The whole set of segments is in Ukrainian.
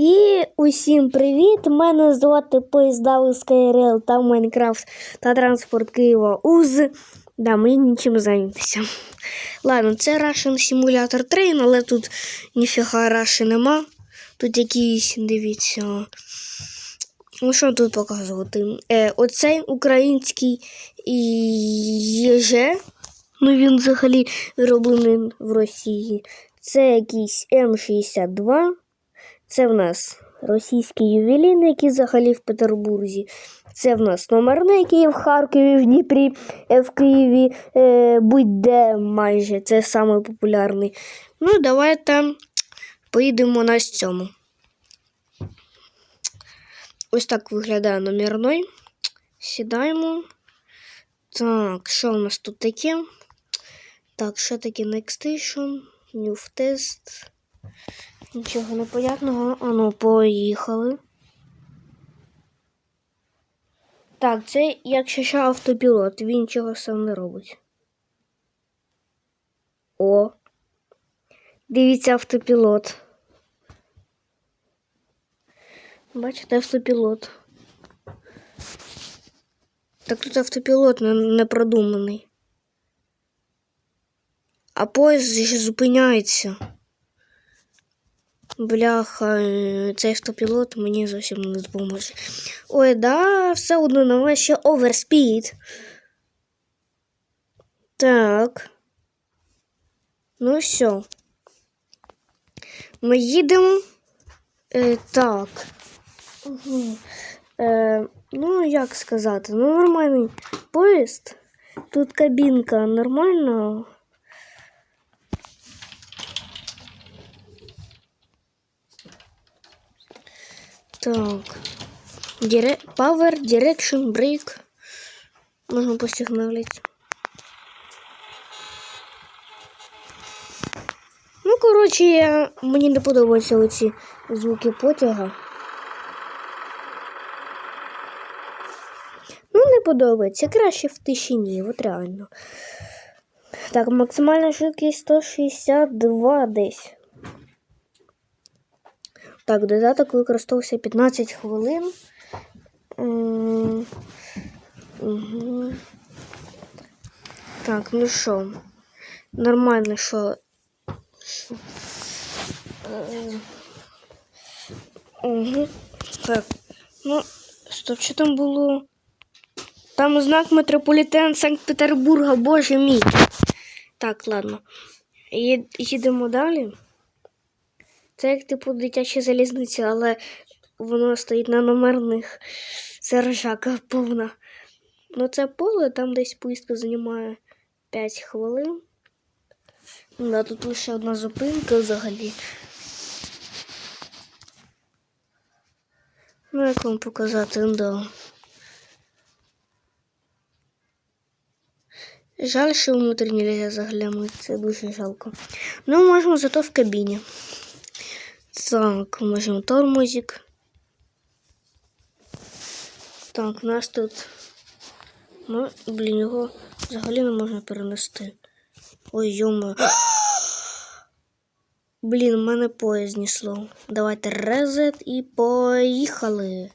І усім привіт! Мене звати Поїзда СКРЛ та Майнкрафт та транспорт Києва УЗ. Да, мені нічим зайнятися. Ладно, це Russian Simulator Train, але тут ніфіга Раші нема. Тут якісь, дивіться. Ну, що тут показувати? Е, оцей український ЄЖ, ну він взагалі вироблений в Росії. Це якийсь М62. Це в нас російський ювелін, який взагалі в Петербурзі. Це в нас номерний, який в Харкові, в Дніпрі, е, в Києві, е, будь-де майже. Це самий популярний. Ну, давайте поїдемо на цьому. Ось так виглядає номерний. Сідаємо. Так, що у нас тут таке? Так, що таке Next Station? New Test. Нічого непонятного. Ану, поїхали. Так, це якщо що автопілот, він нічого сам не робить. О. Дивіться автопілот. Бачите, автопілот. Так тут автопілот не продуманий. А поїзд ще зупиняється. Бляха, е, цей автопілот мені зовсім не допоможе. Ой, да, все одно нове ще оверспід. Так. Ну все. Ми їдемо. Е, так. Угу. Е, ну, як сказати, ну нормальний поїзд. Тут кабінка нормальна. Так. Дире... Power, Direction, Brake. Можна посигналити. Ну, коротше, я... мені не подобаються оці звуки потяга. Ну, не подобається. Краще в тишині, от реально. Так, максимальна швидкість 162 десь. Так, додаток використовувався 15 хвилин. Так, ну що? Нормально, що. Угу. Так. Ну, стоп, що там було? Там знак метрополітен Санкт-Петербурга, боже мій. Так, ладно. Їдемо далі. Це як типу дитяча залізниця, але воно стоїть на номерних. Це ржака повна. Ну це поле, там десь поїздка займає 5 хвилин. Да, тут лише одна зупинка взагалі. Ну, як вам показати, да. Жаль, що внутрі не можна заглянути, це дуже жалко. Ну, можемо зато в кабіні. Так, можемо тормозик. Так, у нас тут. Ну, блін, його взагалі не можна перенести. Ой, йома. Блін, в мене поїзд знесло. Давайте резет і поїхали.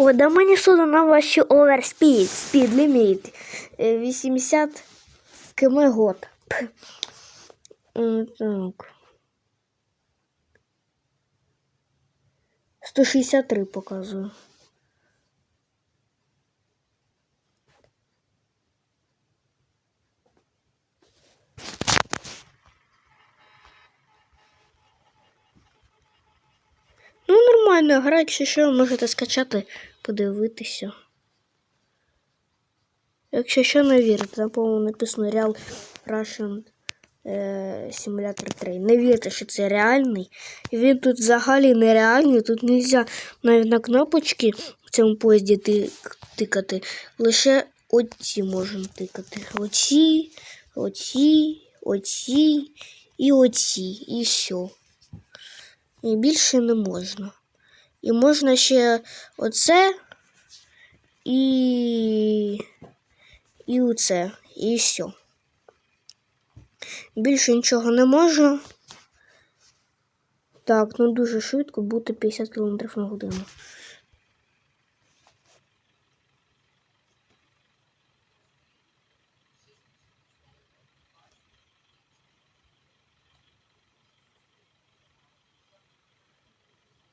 О, да мені на ваші оверспід, спід ліміт. Е, 80 км год. Так. 163 показую. Ну, нормальна гра, якщо що, можете скачати, подивитися. Якщо що не вірите, там, по-моєму, написано Real Russian е, Simulator 3. Не вірте, що це реальний. Він тут взагалі нереальний. Тут не можна навіть на кнопочки в цьому поїзді тик- тикати. Лише оці можна тикати. Оці, оці, оці і оці. І все. І більше не можна. І можна ще оце і і оце, і все. Більше нічого не можна. Так, ну дуже швидко бути 50 км на годину.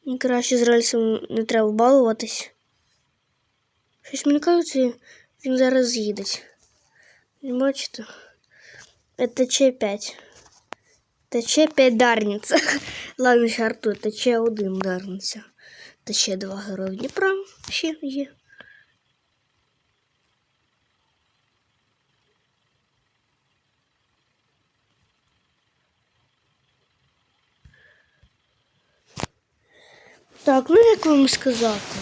І Краще з не треба балуватись. Щось мені кажеться, він зараз з'їде. Бачите? Это 5 Тече 5 дарниця. Ладно, ще Артур, тече один дарниця. Тече два герої Дніпра ще є. Так, ну як вам сказати?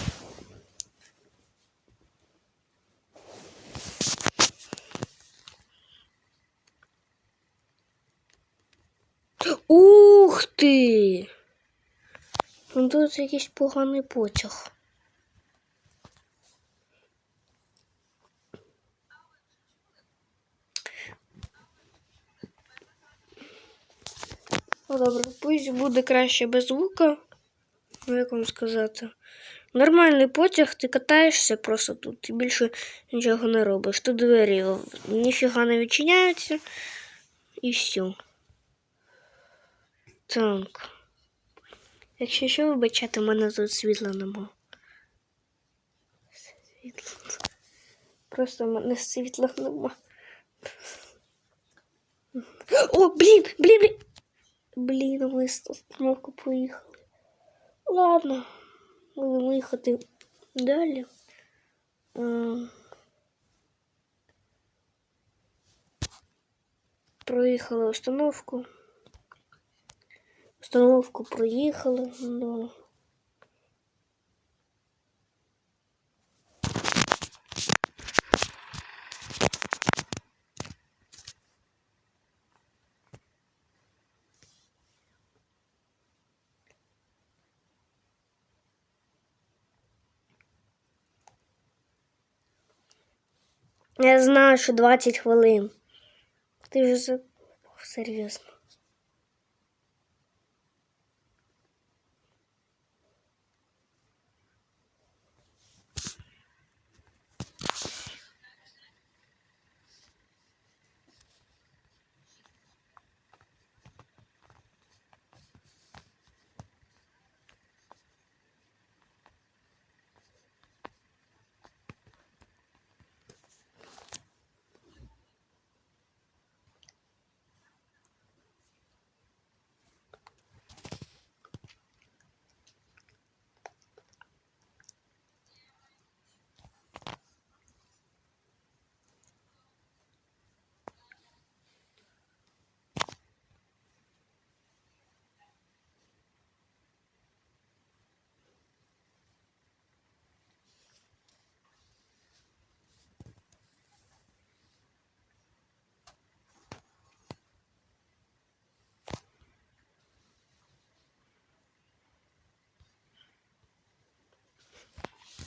Ух ти! Ну тут якийсь поганий потяг. Ну, добре, пусть буде краще без звука. Ну, як вам сказати? Нормальний потяг, ти катаєшся просто тут і більше нічого не робиш. Тут двері ніфіга не відчиняються і все. Так. Якщо що вибачати, в мене тут світла нема. Світло. Просто в мене світла нема. О, блін, блін, блін. Блін, ми з остановку поїхали. Ладно, будемо їхати далі. А, Проїхали остановку. Остановку проїхали. Я знаю, що 20 хвилин. Ти вже серйозно.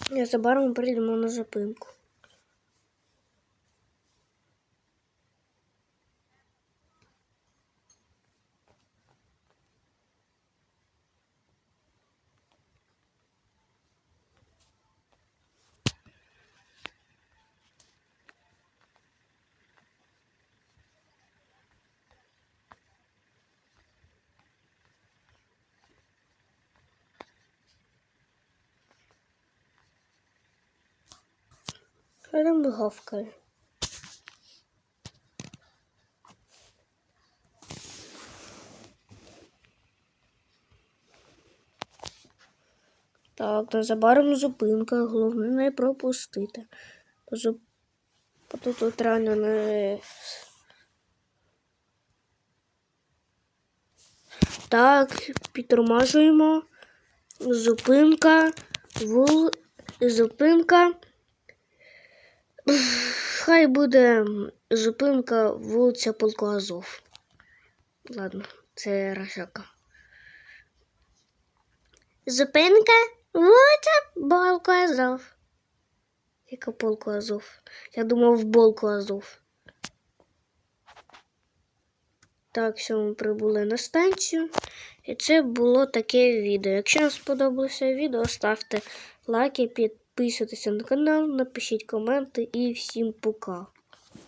Незабаром прийдемо на зупинку. Там? Так, незабаром зупинка, головне не пропустити. Бо Тут реально не. Так, підтормажуємо. Зупинка, вул... зупинка. Хай буде зупинка вулиця Полку Азов. Ладно, це Рашака. Зупинка вулиця Полку Азов. Яка полку Азов? Я думав в болку Азов. Так, все, ми прибули на станцію. І це було таке відео. Якщо вам сподобалося відео, ставте лайки, підписуйтесь на канал, напишіть коменти і всім пока.